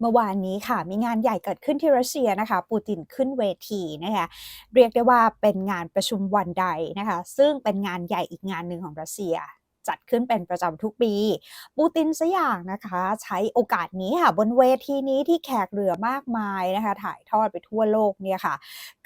เมื่อวานนี้ค่ะ มีงานใหญ่เกิดขึ้นที่รัสเซียนะคะ ปูตินขึ้นเวทีนะคะเรียกได้ว่าเป็นงานประชุมวันใดนะคะ ซึ่งเป็นงานใหญ่อีกงานหนึ่งของรัสเซีย จัดขึ้นเป็นประจำทุกปี ปูตินสอย่างนะคะ ใช้โอกาสนี้ค่ะบนเวทีนี้ที่แขกเรือมากมายนะคะถ่ายทอดไปทั่วโลกเนี่ยค่ะ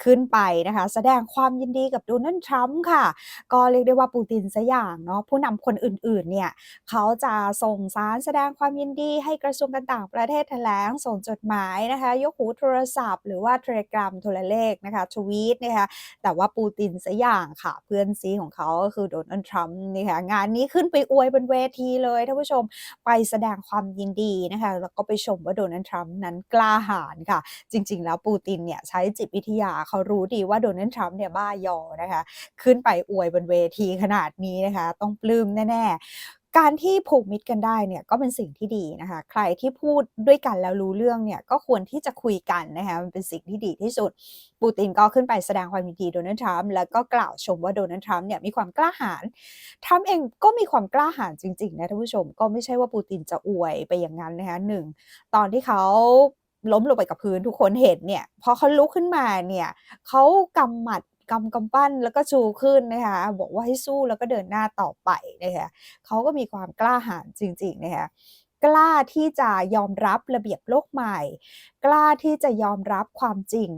ขึ้นไปนะคะ แสดงความยินดีกับโดนัลด์ทรัมป์ค่ะ ก็เรียกได้ว่าปูตินสอย่างเนาะผู้นำคนอื่นๆเนี่ยเขาจะส่งสารแสดงความยินดีให้กระทรวงการต่างประเทศแถลงส่งจดหมายนะคะ ยกหูโทรศัพท์หรือว่าเทเลกรามโทรเลขนะคะทวีตนะคะแต่ว่าปูตินสอย่างค่ะ เพื่อนซีของเขาก็คือโดนัลด์ทรัมป์นี่ค่ะงานนี้ขึ้นไปอวยบนเวทีเลยท่านผู้ชมไปแสดงความยินดีนะคะแล้วก็ไปชมว่าโดนัลด์ทรัมป์นั้นกล้าหาญค่ะ จริง ๆ แล้วปูตินเนี่ยใช้จิตวิทยาเขารู้ดีว่าโดนัลด์ทรัมป์เนี่ยบ้ายอนะคะ ขึ้นไปอวยบนเวทีขนาดนี้นะคะ ต้องปลื้มแน่ๆ การที่ผูกมิตรกันได้เนี่ยก็เป็นสิ่งที่ดีนะคะ ใครที่พูดด้วยกันแล้วรู้เรื่องเนี่ยก็ควรที่จะคุยกันนะคะมันเป็นสิ่งที่ดีที่สุด ปูตินก็ขึ้นไปแสดงความยินดีโดนัลด์ทรัมป์แล้วก็กล่าวชมว่าโดนัลด์ทรัมป์เนี่ยมีความกล้าหาญทรัมป์เองก็มีความกล้าหาญจริงๆนะท่านผู้ชม ก็ไม่ใช่ว่าปูตินจะอวยไปอย่างนั้นนะคะหนึ่งตอนที่เขาล้มลงไปกับพื้นทุกคนเห็นเนี่ยพอเขาลุกขึ้นมาเนี่ยเขากำหมัด กำกำปั้นแล้วก็ชูขึ้นนะคะบอกว่าให้สู้แล้วก็เดินหน้าต่อไปนะคะเขาก็มีความกล้าหาญจริงๆนะคะกล้าที่จะยอมรับระเบียบโลกใหม่ กล้าที่จะยอมรับความจริง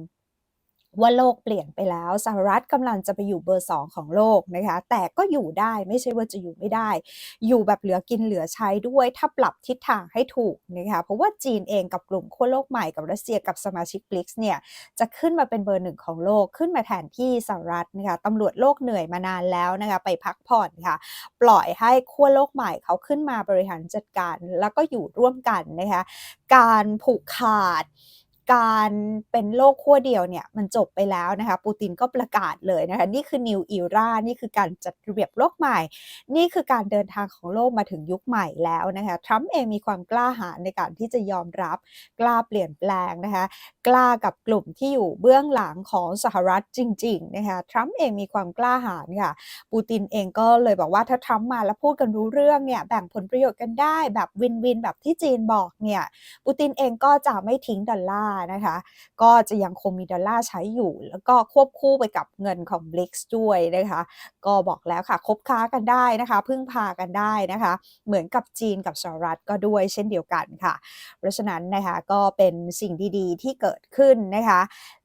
ว่าโลกเปลี่ยนไปแล้วสหรัฐกำลังจะไปอยู่เบอร์สองของโลกนะคะ แต่ก็อยู่ได้ไม่ใช่ว่าจะอยู่ไม่ได้ อยู่แบบเหลือกินเหลือใช้ด้วย ถ้าปรับทิศทางให้ถูกนะคะเพราะว่าจีนเองกับกลุ่มขั้วโลกใหม่กับรัสเซียกับสมาชิกบริกส์เนี่ยจะขึ้นมาเป็นเบอร์หนึ่งของโลกขึ้นมาแทนที่สหรัฐนะคะตำรวจโลกเหนื่อยมานานแล้วนะคะไปพักผ่อนค่ะ ปล่อยให้ขั้วโลกใหม่เขาขึ้นมาบริหารจัดการ แล้วก็อยู่ร่วมกันนะคะการผูกขาด การเป็นโลกขั้วเดียวเนี่ยมันจบไปแล้วนะคะปูตินก็ประกาศเลยนะคะนี่คือ New Era นี่คือการจัดระเบียบโลกใหม่ นี่คือการเดินทางของโลกมาถึงยุคใหม่แล้วนะคะทรัมป์เองมีความกล้าหาญในการที่จะยอมรับกล้าเปลี่ยนแปลงนะคะกล้ากับกลุ่มที่อยู่เบื้องหลังของสหรัฐจริงๆนะคะทรัมป์เองมีความกล้าหาญค่ะปูตินเองก็เลยบอกว่าถ้าทรัมป์มาแล้วพูดกันรู้เรื่องเนี่ยแบ่งผลประโยชน์กันได้แบบวินวินแบบที่จีนบอกเนี่ยปูตินเองก็จะไม่ทิ้งดอลลาร์นะคะ ก็จะยังคงมีดอลลาร์ใช้อยู่ แล้วก็ควบคู่ไปกับเงินของ b r i c s ด้วยนะคะ ก็บอกแล้วค่ะคบค้ากันได้นะคะ พึ่งพากันได้นะคะ เหมือนกับจีนกับสหรัฐก็ด้วยเช่นเดียวกันค่ะ เพราะฉะนั้นนะคะก็เป็นสิ่งดีๆ ที่เกิดขึ้นนะคะ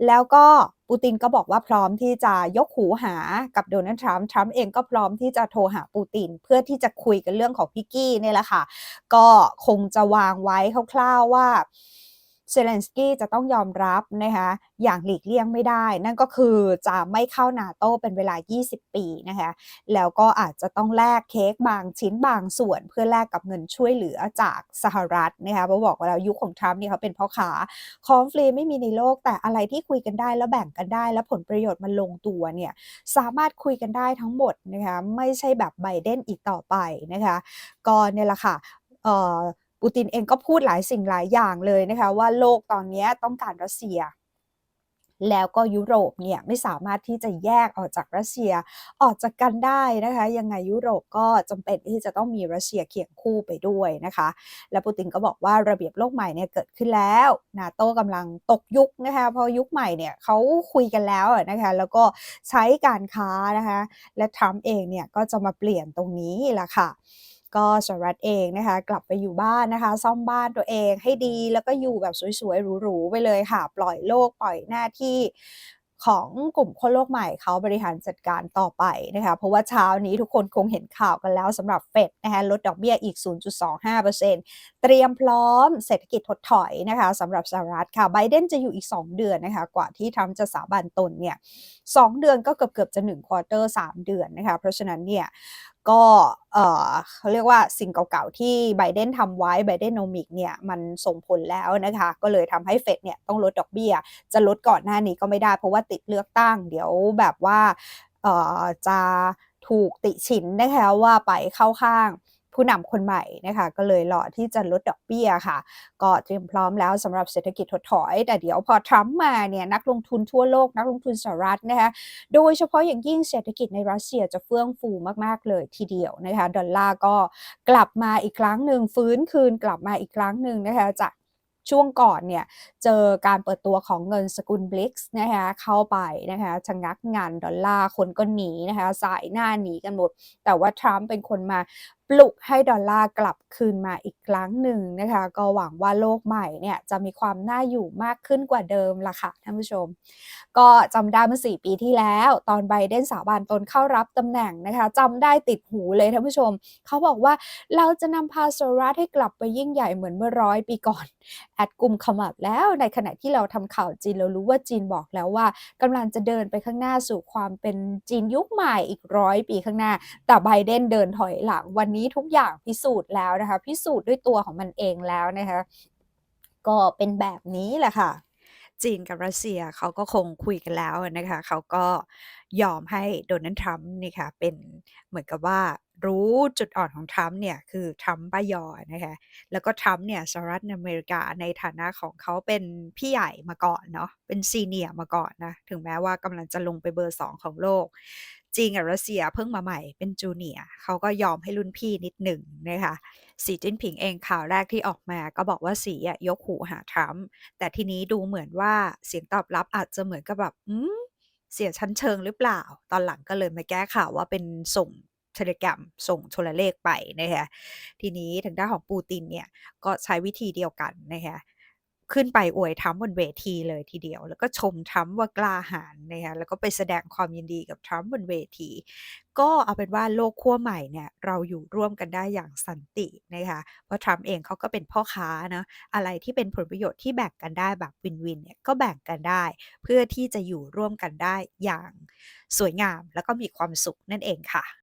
แล้วก็ปูตินก็บอกว่าพร้อมที่จะยกหูหากับโดนัลด์ทรัมป์ ทรัมป์เองก็พร้อมที่จะโทรหาปูติน เพื่อที่จะคุยกันเรื่องของพิกกี้เนี่ยแหละค่ะ ก็คงจะวางไว้คร่าวๆว่า เซเลนสกี้จะต้องยอมรับนะคะอย่างหลีกเลี่ยงไม่ได้ นั่นก็คือจะไม่เข้านาโตเป็นเวลา 20 ปีนะคะแล้วก็อาจจะต้องแลกเค้กบางชิ้นบางส่วน เพื่อแลกกับเงินช่วยเหลือจากสหรัฐนะคะเราบอกว่าแล้วยุคของทรัมป์นี่เขาเป็นพ่อขาของฟรีไม่มีในโลกแต่อะไรที่คุยกันได้แล้วแบ่งกันได้ แล้วผลประโยชน์มันลงตัวเนี่ยสามารถคุยกันได้ทั้งหมดนะคะไม่ใช่แบบไบเดนอีกต่อไปนะคะก็เนี่ยแหละค่ะเอ่อ ปูตินเองก็พูดหลายสิ่งหลายอย่างเลยนะคะว่าโลกตอนนี้ต้องการรัสเซีย แล้วก็ยุโรปเนี่ยไม่สามารถที่จะแยกออกจากรัสเซียออกจากกันได้นะคะยังไงยุโรปก็จำเป็นที่จะต้องมีรัสเซียเคียงคู่ไปด้วยนะคะ และปูตินก็บอกว่าระเบียบโลกใหม่เนี่ยเกิดขึ้นแล้วนาโต้กำลังตกยุคนะคะพราะยุคใหม่เนี่ยเขาคุยกันแล้วนะคะแล้วก็ใช้การค้านะคะและทรัมป์เองเนี่ยก็จะมาเปลี่ยนตรงนี้แหละค่ะ ก็สหรัฐเองนะคะ กลับไปอยู่บ้านนะคะ ซ่อมบ้านตัวเองให้ดีแล้วก็อยู่แบบสวยๆหรูๆไปเลยค่ะ ปล่อยโลกปล่อยหน้าที่ของกลุ่มคนโลกใหม่เขาบริหารจัดการต่อไปนะคะเพราะว่าเช้านี้ทุกคนคงเห็นข่าวกันแล้วสำหรับเฟดนะคะลดดอกเบี้ยอีก 0.25%เตรียมพร้อมเศรษฐกิจถดถอยนะคะสำหรับสหรัฐค่ะไบเดนจะอยู่อีก 2 เดือนนะคะกว่าที่ทรัมป์จะสาบานตนเนี่ยสเดือนก็เกือบเกือบจะ1ควอเตอร์3เดือนนะคะเพราะฉะนั้นเนี่ย ก็เขาเรียกว่าสิ่งเก่าๆ ที่ไบเดนทำไว้ไบเดนโนมิกเนี่ยมันส่งผลแล้วนะคะ ก็เลยทำให้เฟดเนี่ยต้องลดดอกเบี้ย จะลดก่อนหน้านี้ก็ไม่ได้เพราะว่าติดเลือกตั้ง เดี๋ยวแบบว่าจะถูกติฉินนะคะว่าไปเข้าข้าง ผู้นำคนใหม่นะคะก็เลยรอที่จะลดดอกเบี้ยค่ะ ก็เตรียมพร้อมแล้วสำหรับเศรษฐกิจถดถอย แต่เดี๋ยวพอทรัมป์มาเนี่ยนักลงทุนทั่วโลกนักลงทุนสหรัฐนะคะโดยเฉพาะอย่างยิ่งเศรษฐกิจในรัสเซียจะเฟื่องฟูมากๆเลยทีเดียวนะคะดอลลาร์ก็กลับมาอีกครั้งหนึ่งฟื้นคืนกลับมาอีกครั้งหนึ่งนะคะจากช่วงก่อนเนี่ยเจอการเปิดตัวของเงินสกุล BRICS นะคะเข้าไปนะคะชะงักงันดอลลาร์คนก็หนีนะคะสายหน้าหนีกันหมด แต่ว่าทรัมป์เป็นคนมา ลุกให้ดอลลาร์กลับคืนมาอีกครั้งหนึ่งนะคะ ก็หวังว่าโลกใหม่เนี่ยจะมีความน่าอยู่มากขึ้นกว่าเดิมละค่ะท่านผู้ชม ก็จำได้เมื่อ 4 ปีที่แล้ว ตอนไบเดนสาบานตนเข้ารับตำแหน่งนะคะจำได้ติดหูเลยท่านผู้ชม เขาบอกว่าเราจะนำพาสหรัฐให้กลับไปยิ่งใหญ่เหมือนเมื่อร้อยปีก่อน แอดกลุ่มขมับแล้วในขณะที่เราทำข่าวจีนเรารู้ว่าจีนบอกแล้วว่ากำลังจะเดินไปข้างหน้าสู่ความเป็นจีนยุคใหม่อีกร้อยปีข้างหน้า แต่ไบเดนเดินถอยหลังวันนี้ทุกอย่างพิสูจน์แล้วนะคะ พิสูจน์ด้วยตัวของมันเองแล้วนะคะ ก็เป็นแบบนี้แหละค่ะจีนกับรัสเซียเขาก็คงคุยกันแล้วนะคะ เขาก็ ยอมให้โดนัลด์ทรัมป์นี่ค่ะเป็นเหมือนกับว่ารู้จุดอ่อนของทรัมป์เนี่ยคือทรัมป์บ้ายอนะคะแล้วก็ทรัมป์เนี่ยสหรัฐอเมริกาในฐานะของเขาเป็นพี่ใหญ่มาก่อนเนาะเป็นซีเนียร์มาก่อนนะถึงแม้ว่ากำลังจะลงไปเบอร์สองของโลกจีนกับรัสเซียเพิ่งมาใหม่เป็นจูเนียร์เขาก็ยอมให้รุ่นพี่นิดหนึ่งนะคะสีจิ้นผิงเองข่าวแรกที่ออกมาก็บอกว่าสียกหูหาทรัมป์แต่ทีนี้ดูเหมือนว่าเสียงตอบรับอาจจะเหมือนกับแบบอืม เสียชั้นเชิงหรือเปล่า ตอนหลังก็เลยมาแก้ข่าวว่าเป็นส่งเทเลกรมส่งโทรเลขไปนะคะทีนี้ทางด้านของปูตินเนี่ยก็ใช้วิธีเดียวกันนะคะ ขึ้นไปอวยทรัมป์บนเวทีเลยทีเดียว แล้วก็ชมทรัมป์ว่ากล้าหาญนะคะแล้วก็ไปแสดงความยินดีกับทรัมป์บนเวที ก็เอาเป็นว่าโลกขั้วใหม่เนี่ยเราอยู่ร่วมกันได้อย่างสันตินะคะเพราะทรัมป์เองเขาก็เป็นพ่อค้านะอะไรที่เป็นผลประโยชน์ที่แบ่งกันได้แบบวินวินเนี่ยก็แบ่งกันได้ เพื่อที่จะอยู่ร่วมกันได้อย่างสวยงาม แล้วก็มีความสุขนั่นเองค่ะ